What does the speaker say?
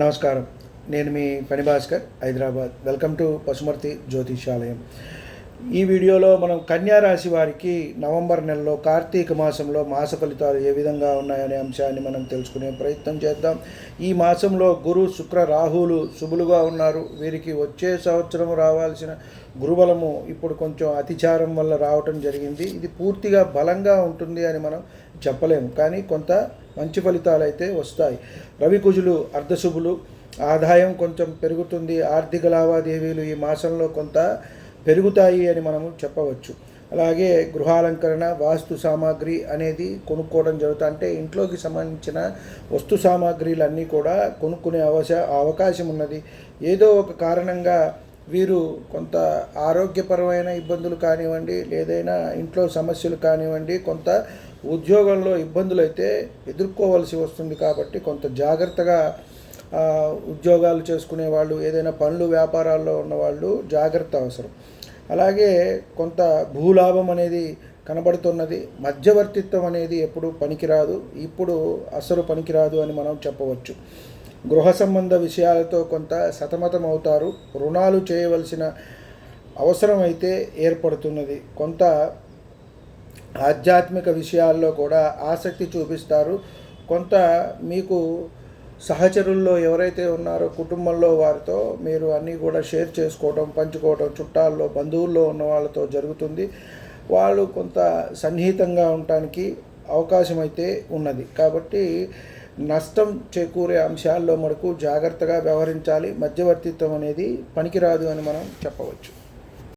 నమస్కారం. నేను మీ పని భాస్కర్ హైదరాబాద్. వెల్కమ్ టు పశుమర్తి జ్యోతిషాలయం. ఈ వీడియోలో మనం కన్యా రాశి వారికి నవంబర్ నెలలో కార్తీక మాసంలో మాస ఫలితాలు ఏ విధంగా ఉన్నాయనే అంశాన్ని మనం తెలుసుకునే ప్రయత్నం చేద్దాం. ఈ మాసంలో గురు శుక్ర రాహులు శుభులుగా ఉన్నారు. వీరికి వచ్చే సంవత్సరం రావాల్సిన గురుబలము ఇప్పుడు కొంచెం అతిచారం వల్ల రావటం జరిగింది. ఇది పూర్తిగా బలంగా ఉంటుంది అని మనం చెప్పలేము. కానీ కొంత మంచి ఫలితాలు అయితే వస్తాయి. రవి కుజులు అర్ధశుభులు ఆదాయం కొంచెం పెరుగుతుంది. ఆర్థిక లావాదేవీలు ఈ మాసంలో కొంత పెరుగుతాయి అని మనము చెప్పవచ్చు. అలాగే గృహాలంకరణ వాస్తు సామాగ్రి అనేది కొనుక్కోవడం జరుగుతుంది అంటే ఇంట్లోకి సంబంధించిన వస్తు సామాగ్రిలన్నీ కూడా కొనుక్కునే అవశ అవకాశం ఉన్నది. ఏదో ఒక కారణంగా వీరు కొంత ఆరోగ్యపరమైన ఇబ్బందులు కానివ్వండి లేదైనా ఇంట్లో సమస్యలు కానివ్వండి కొంత ఉద్యోగంలో ఇబ్బందులు అయితే ఎదుర్కోవాల్సి వస్తుంది కాబట్టి కొంత జాగ్రత్తగా ఉద్యోగాలు చేసుకునే వాళ్ళు ఏదైనా పనులు వ్యాపారాల్లో ఉన్నవాళ్ళు జాగ్రత్త అవసరం. అలాగే కొంత భూలాభం అనేది కనబడుతున్నది మధ్యవర్తిత్వం అనేది ఎప్పుడు పనికిరాదు ఇప్పుడు అసలు పనికిరాదు అని మనం చెప్పవచ్చు. గృహ సంబంధ విషయాలతో కొంత సతమతం అవుతారు రుణాలు చేయవలసిన అవసరం అయితే ఏర్పడుతున్నది. కొంత ఆధ్యాత్మిక విషయాల్లో కూడా ఆసక్తి చూపిస్తారు. కొంత మీకు సహచరుల్లో ఎవరైతే ఉన్నారో కుటుంబంలో వారితో మీరు అన్నీ కూడా షేర్ చేసుకోవడం పంచుకోవడం చుట్టాల్లో బంధువుల్లో ఉన్న వాళ్ళతో జరుగుతుంది. వాళ్ళు కొంత సన్నిహితంగా ఉండటానికి అవకాశం అయితే ఉన్నది. కాబట్టి నష్టం చేకూరే అంశాల్లో మనకు జాగ్రత్తగా వ్యవహరించాలి. మధ్యవర్తిత్వం అనేది పనికిరాదు అని మనం చెప్పవచ్చు.